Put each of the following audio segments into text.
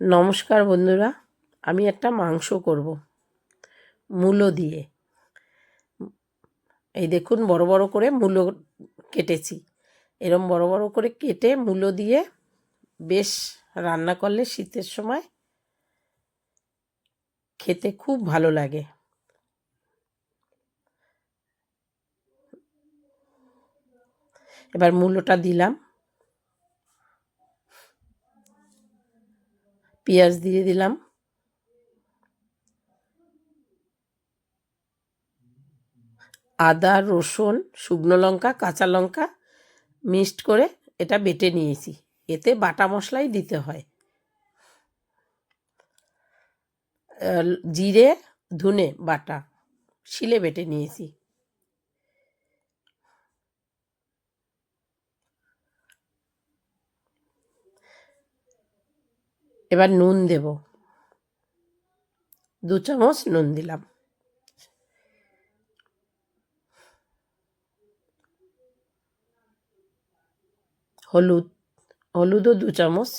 নমস্কার বন্ধুরা, আমি একটা মাংস করব। মূলো দিয়ে। এই দেখুন, বড় বড় করে মূলো কেটেছি। এরম বড় বড় করে কেটে মূলো দিয়ে বেশ রান্না করলে শীতের সময় খেতে খুব ভালো লাগে। এবার মূলোটা দিলাম। পেঁয়াজ দিয়ে দিলাম। আদা, রসুন, শুকনো লঙ্কা, কাঁচা লঙ্কা মিক্সড করে এটা বেটে নিয়েছি। এতে বাটা মশলাই দিতে হয়। জিরে, ধুনে বাটা শিলে বেটে নিয়েছি। এবার নুন দেব। দু চামচ নুন দিলাম। হলুদ হলুদও দু চামচ।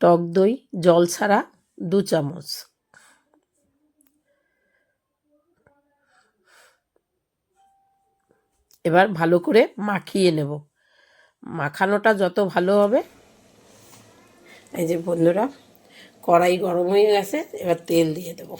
টক দই, জল ছাড়া দু চামচ। এবার ভালো করে মাখিয়ে নেব। মাখানোটা যত ভালো হবে। এই যে বন্ধুরা, কড়াই গরম হয়ে গেছে, এবার তেল দিয়ে দেব।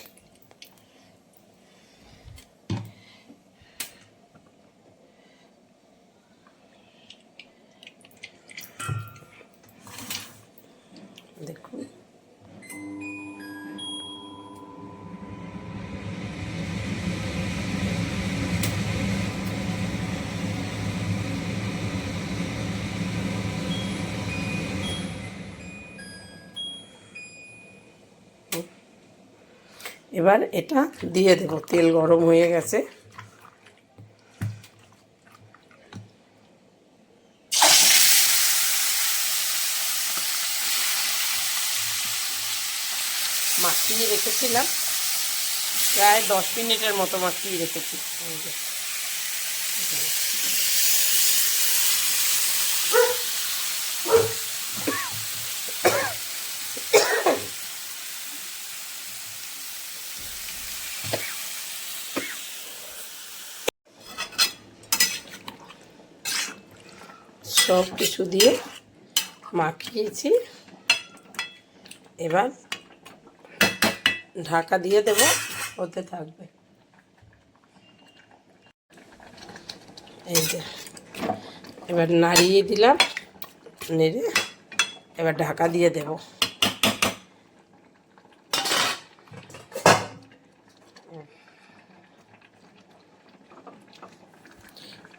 এবার এটা দিয়ে দেব, তেল গরম হয়ে গেছে। মাখিয়ে রেখেছিলাম। প্রায় দশ মিনিটের মতো মাখিয়ে রেখেছি। সব কিছু দিয়ে মাখিয়েছি। এবার ঢাকা দিয়ে দেব হতে থাকবে। এই যে, এবার নাড়িয়ে দিলাম, নেড়ে এবার ঢাকা দিয়ে দেব।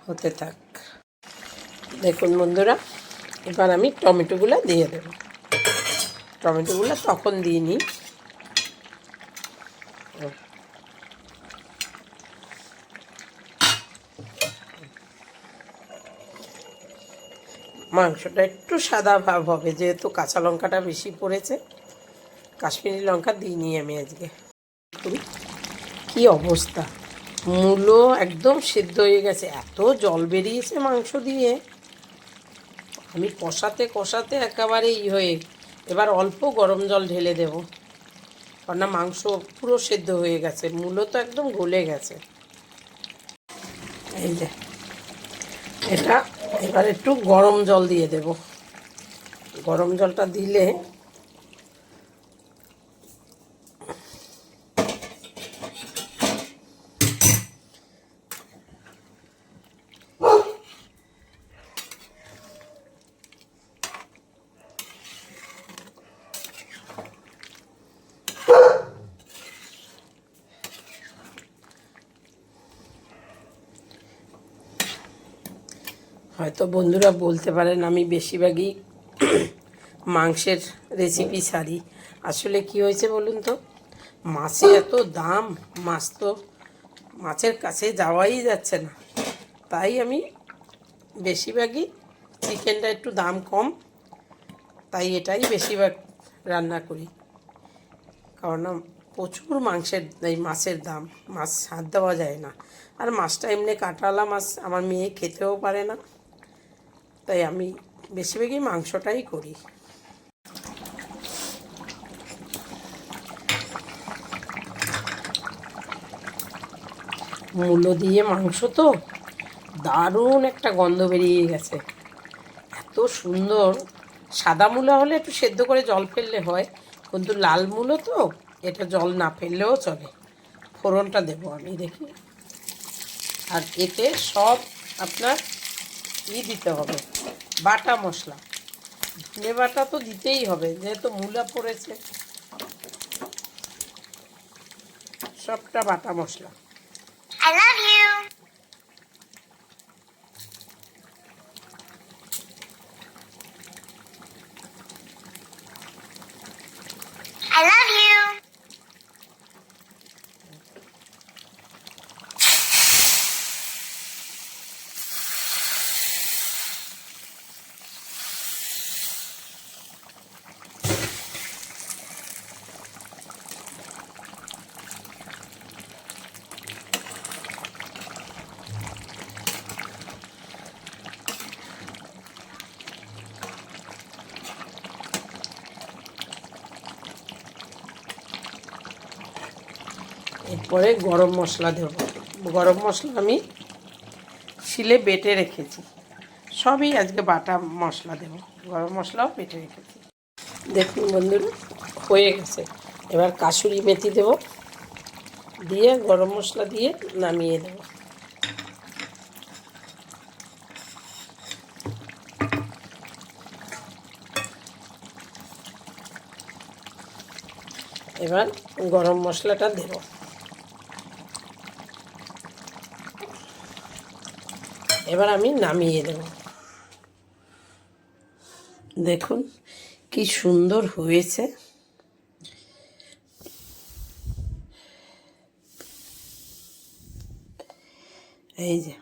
হতে থাক দেখুন বন্ধুরা, এবার আমি টমেটোগুলো দিয়ে দেব। টমেটোগুলো তখন দিইনি মাংসটা একটু সাদা ভাব হবে, যেহেতু কাঁচা লঙ্কাটা বেশি পড়েছে। কাশ্মীরি লঙ্কা দিইনি আমি আজকে। কী অবস্থা। মূলো একদম সেদ্ধ হয়ে গেছে। এত জল বেরিয়েছে মাংস দিয়ে। আমি কষাতে কষাতে একেবারে ই হয়ে এবার অল্প গরম জল ঢেলে দেব। কারণ মাংস পুরো সেদ্ধ হয়ে গেছে মূলো তো একদম গলে গেছে। এই যে, এটা এবার একটু গরম জল দিয়ে দেব। গরম জলটা দিলে হয়তো বন্ধুরা বলতে পারেন আমি বেশিরভাগই মাংসের রেসিপি ছাড়ি। আসলে কি হয়েছে বলুন তো? মাছের এত দাম, মাছ তো মাছের কাছে যাওয়াই যাচ্ছে না। তাই আমি বেশিরভাগই চিকেনটা একটু দাম কম, তাই এটাই বেশিরভাগ রান্না করি। কারণ প্রচুর মাংসের, এই মাছের দাম, মাছ হাত দেওয়া যায় না। আর মাছটা এমনি কাটালা মাছ, আমার মেয়ে খেতেও পারে না। তাই আমি বেশিরভাগই মাংসটাই করি। মূলো দিয়ে মাংস তো দারুণ একটা গন্ধ বেরিয়ে গেছে। এত সুন্দর। সাদা মূলো হলে একটু সেদ্ধ করে জল ফেললে হয়, কিন্তু লাল মূলো তো এটা জল না ফেললেও চলে। ফোড়নটা দেবো আমি, দেখি। আর এতে সব আপনার ই দিতে হবে। বাটা মশলা। ধনে বাটা তো দিতেই হবে, যেহেতু মূলা পড়েছে। সবটা বাটা মশলা. I love you. এরপরে গরম মশলা দেব। গরম মশলা আমি শিলে বেটে রেখেছি। সবই আজকে বাটা মশলা দেব। গরম মশলাও বেটে রেখেছি। দেখুন বন্ধুরা, হয়ে গেছে। এবার কাসুরি মেথি দেব। দিয়ে গরম মশলা দিয়ে নামিয়ে দেব। এবার গরম মশলাটা দেব। এবার আমি নামিয়ে দেব। দেখুন কি সুন্দর হয়েছে। এই যে।